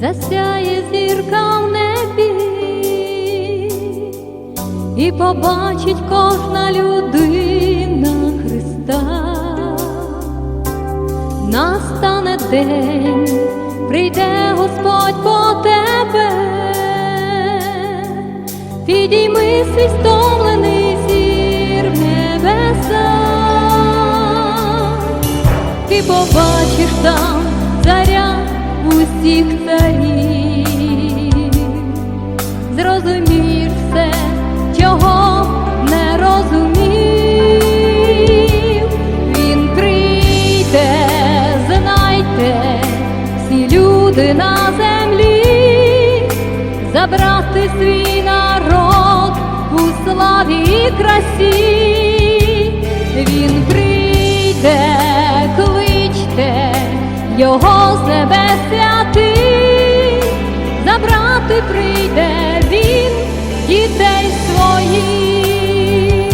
засяє зірка в небі, і побачить кожна людина Христа. Настане день, прийде Господь по тебе, підійми свій стомлений зір небеса, ти побачиш там царя усіх царів, зрозумієш все, чого не розумів, він прийде, знайте, всі люди на землі, забрати свій народ у славі і красі, його з небес святих, забрати прийде він дітей своїх.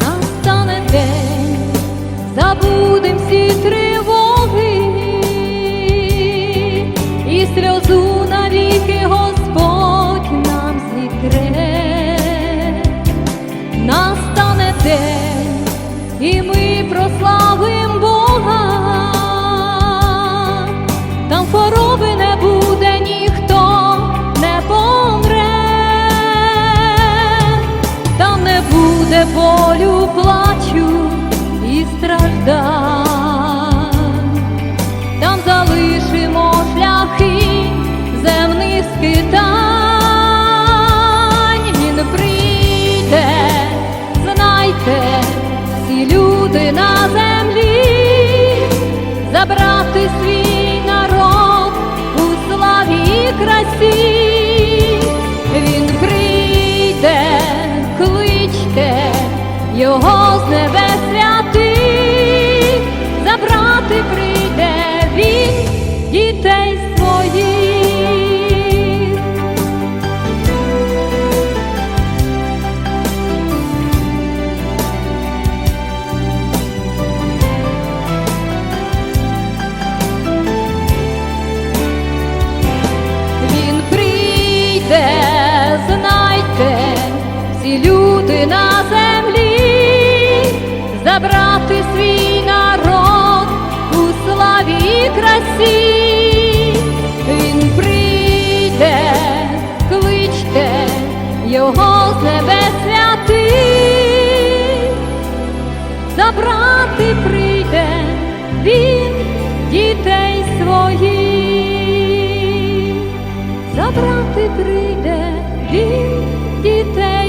Настане день, забудем всі тривоги росла. Забрати прийде він дітей своїх, забрати прийде він дітей